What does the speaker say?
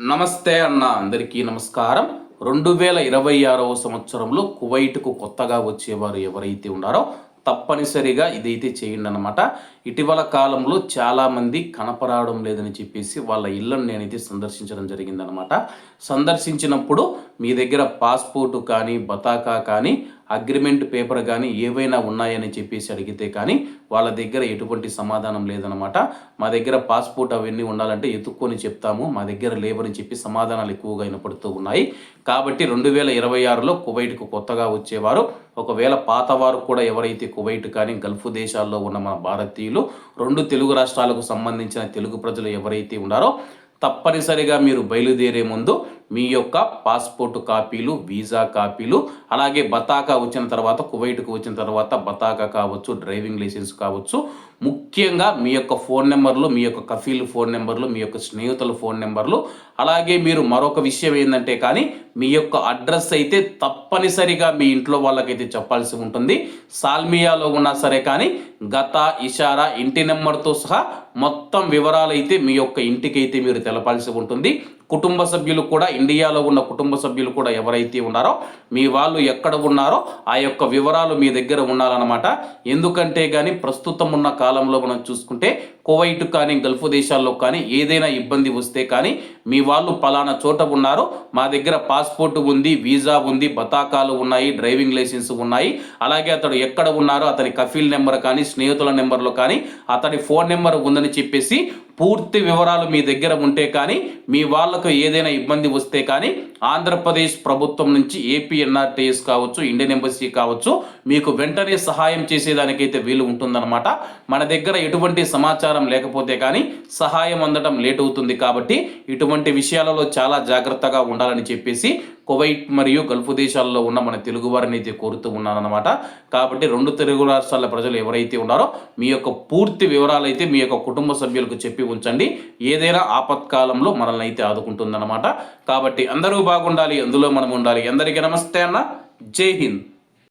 నమస్తే అన్న అందరికీ నమస్కారం. రెండు వేల ఇరవై ఆరవ సంవత్సరంలో కువైట్కు కొత్తగా వచ్చేవారు ఎవరైతే ఉన్నారో తప్పనిసరిగా ఇదైతే చేయండి అనమాట ఇటీవల కాలంలో చాలామంది కనపరావడం లేదని చెప్పేసి వాళ్ళ ఇళ్ళను నేనైతే సందర్శించడం జరిగిందనమాట సందర్శించినప్పుడు మీ దగ్గర పాస్పోర్టు కానీ బతాకా కానీ అగ్రిమెంట్ పేపర్ కానీ ఏవైనా ఉన్నాయని చెప్పేసి అడిగితే కానీ వాళ్ళ దగ్గర ఎటువంటి సమాధానం లేదనమాట మా దగ్గర పాస్పోర్ట్ అవన్నీ ఉండాలంటే ఎత్తుక్కొని చెప్తాము. మా దగ్గర లేవని చెప్పి సమాధానాలు ఎక్కువగా వినపడుతూ ఉన్నాయి. కాబట్టి రెండు వేల ఇరవై ఆరులో కువైట్కు కొత్తగా వచ్చేవారు. ఒకవేళ పాతవారు కూడా ఎవరైతే కువైట్ కానీ గల్ఫ్ దేశాల్లో ఉన్న మన భారతీయులు రెండు తెలుగు రాష్ట్రాలకు సంబంధించిన తెలుగు ప్రజలు ఎవరైతే ఉన్నారో తప్పనిసరిగా మీరు బయలుదేరే ముందు మీ యొక్క పాస్పోర్ట్ కాపీలు వీసా కాపీలు అలాగే బతాకా వచ్చిన తర్వాత కువైట్కు వచ్చిన తర్వాత బతాకా కావచ్చు డ్రైవింగ్ లైసెన్స్ కావచ్చు. ముఖ్యంగా మీ యొక్క ఫోన్ నెంబర్లు మీ యొక్క కఫీల్ ఫోన్ నెంబర్లు మీ యొక్క స్నేహితుల ఫోన్ నెంబర్లు అలాగే మీరు మరొక విషయం ఏంటంటే కానీ మీ యొక్క అడ్రస్ అయితే తప్పనిసరిగా మీ ఇంట్లో వాళ్ళకైతే చెప్పాల్సి ఉంటుంది. సాల్మియాలో ఉన్నా సరే కానీ గత ఇషారా ఇంటి నెంబర్తో సహా మొత్తం వివరాలు అయితే మీ యొక్క ఇంటికైతే మీరు తెలపాల్సి ఉంటుంది. కుటుంబ సభ్యులు కూడా ఇండియాలో ఉన్న కుటుంబ సభ్యులు కూడా ఎవరైతే ఉన్నారో మీ వాళ్ళు ఎక్కడ ఉన్నారో ఆ యొక్క వివరాలు మీ దగ్గర ఉండాలన్నమాట. ఎందుకంటే కానీ ప్రస్తుతం ఉన్న కాలంలో మనం చూసుకుంటే కువైట్ కానీ గల్ఫ్ దేశాల్లో కానీ ఏదైనా ఇబ్బంది వస్తే కానీ మీ వాళ్ళు పలానా చోట ఉన్నారో మా దగ్గర పాస్ పాస్పోర్ట్ ఉంది వీసా ఉంది బతాకాలు ఉన్నాయి డ్రైవింగ్ లైసెన్స్ ఉన్నాయి. అలాగే అతడు ఎక్కడ ఉన్నారో అతని కఫీల్ నెంబర్ కానీ స్నేహితుల నెంబర్లో కానీ అతని ఫోన్ నెంబర్ ఉందని చెప్పేసి పూర్తి వివరాలు మీ దగ్గర ఉంటే కానీ మీ వాళ్ళకు ఏదైనా ఇబ్బంది వస్తే కానీ ఆంధ్రప్రదేశ్ ప్రభుత్వం నుంచి ఏపీఎన్ఆర్టీఎస్ కావచ్చు ఇండియన్ ఎంబసీ కావచ్చు మీకు వెంటనే సహాయం చేసేదానికైతే వీలు ఉంటుందన్నమాట. మన దగ్గర ఎటువంటి సమాచారం లేకపోతే కానీ సహాయం అందడం లేట్ అవుతుంది కాబట్టి ఇటువంటి విషయాలలో చాలా జాగ్రత్తగా ఉండాలని చెప్పేసి కువైట్ మరియు గల్ఫ్ దేశాల్లో ఉన్న మన తెలుగు వారిని అయితే కోరుతూ ఉన్నానమాట కాబట్టి రెండు తెలుగు రాష్ట్రాల ప్రజలు ఎవరైతే ఉన్నారో మీ యొక్క పూర్తి వివరాలు అయితే మీ యొక్క కుటుంబ సభ్యులకు చెప్పి ఉంచండి ఏదైనా ఆపత్కాలంలో మనల్ని అయితే ఆదుకుంటుందన్నమాట. కాబట్టి అందరూ బాగుండాలి అందులో మనం ఉండాలి. అందరికీ నమస్తే అన్న. జై హింద్.